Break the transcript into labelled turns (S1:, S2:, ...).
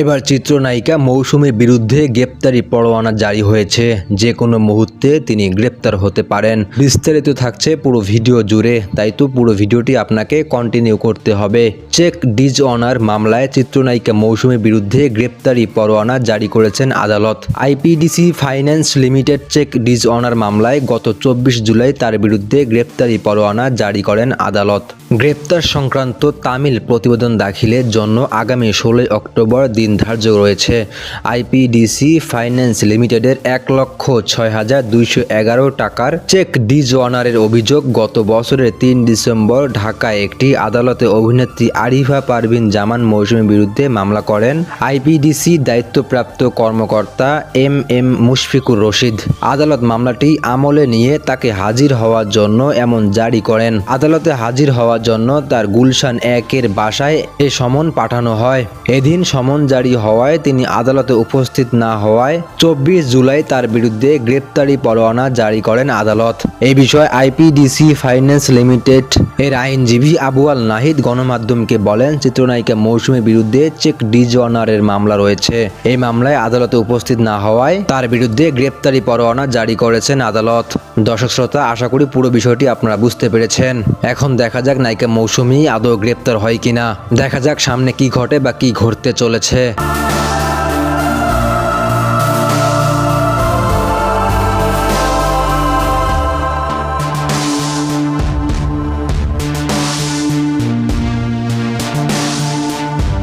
S1: এবার চিত্রনায়িকা মৌসুমীর বিরুদ্ধে গ্রেপ্তারি পরোয়ানা জারি হয়েছে। যে কোনো মুহূর্তে তিনি গ্রেপ্তার হতে পারেন। বিস্তারিত থাকছে পুরো ভিডিও জুড়ে। তাই তো পুরো ভিডিওটি আপনাকে কন্টিনিউ করতে হবে। চেক ডিজ অনার মামলায় চিত্রনায়িকা মৌসুমীর বিরুদ্ধে গ্রেপ্তারি পরোয়ানা জারি করেছেন আদালত। IPDC finance limited cheque dishonour মামলায় গত চব্বিশ জুলাই তার বিরুদ্ধে গ্রেপ্তারি পরোয়ানা জারি করেন আদালত। গ্রেপ্তার সংক্রান্ত তামিল প্রতিবেদন দাখিলের জন্য আগামী ষোলোই অক্টোবর দিন ধার্য রয়েছে। আইপিডিসি ফাইন্যান্স লিমিটেডের এক লক্ষ ছয় হাজার দুইশো এগারো টাকার চেক ডিজওয়ানারের অভিযোগ, গত বছরের তিন ডিসেম্বর ঢাকায় একটি আদালতে অভিনেত্রী আরিফা পারভিন জামান মৌসুমীর বিরুদ্ধে মামলা করেন। আইপিডিসি দায়িত্বপ্রাপ্ত কর্মকর্তা এম এম মুশফিকুর রশিদ। আদালত মামলাটি আমলে নিয়ে তাকে হাজির হওয়ার জন্য এমন জারি করেন। আদালতে হাজির হওয়ার জন্য তার গুলশান একের বাসায় এ সমন পাঠানো হয়। এদিন সমন জারি হওয়ায় তিনি আদালতে উপস্থিত না হওয়ায় চব্বিশ জুলাই তার বিরুদ্ধে গ্রেপ্তারি পরোয়ানা জারি করেন আদালত। এই বিষয়ে আইপিডিসি ফাইন্যান্স লিমিটেড এর আইনজীবী আবুয়াল নাহিদ গণমাধ্যমকে বলেন, চিত্রনায়িকা মৌসুমীর বিরুদ্ধে চেক ডিজওয়ানারের মামলা রয়েছে। এই মামলায় আদালতে উপস্থিত না হওয়ায় তার বিরুদ্ধে গ্রেপ্তারি পরোয়ানা জারি করেছেন আদালত। দর্শক শ্রোতা, আশা করি পুরো বিষয়টি আপনারা বুঝতে পেরেছেন। এখন দেখা যাক নায়িকা মৌসুমী আদৌ গ্রেপ্তার হয় কিনা। দেখা যাক সামনে কি ঘটে বা কি ঘটতে চলেছে। 对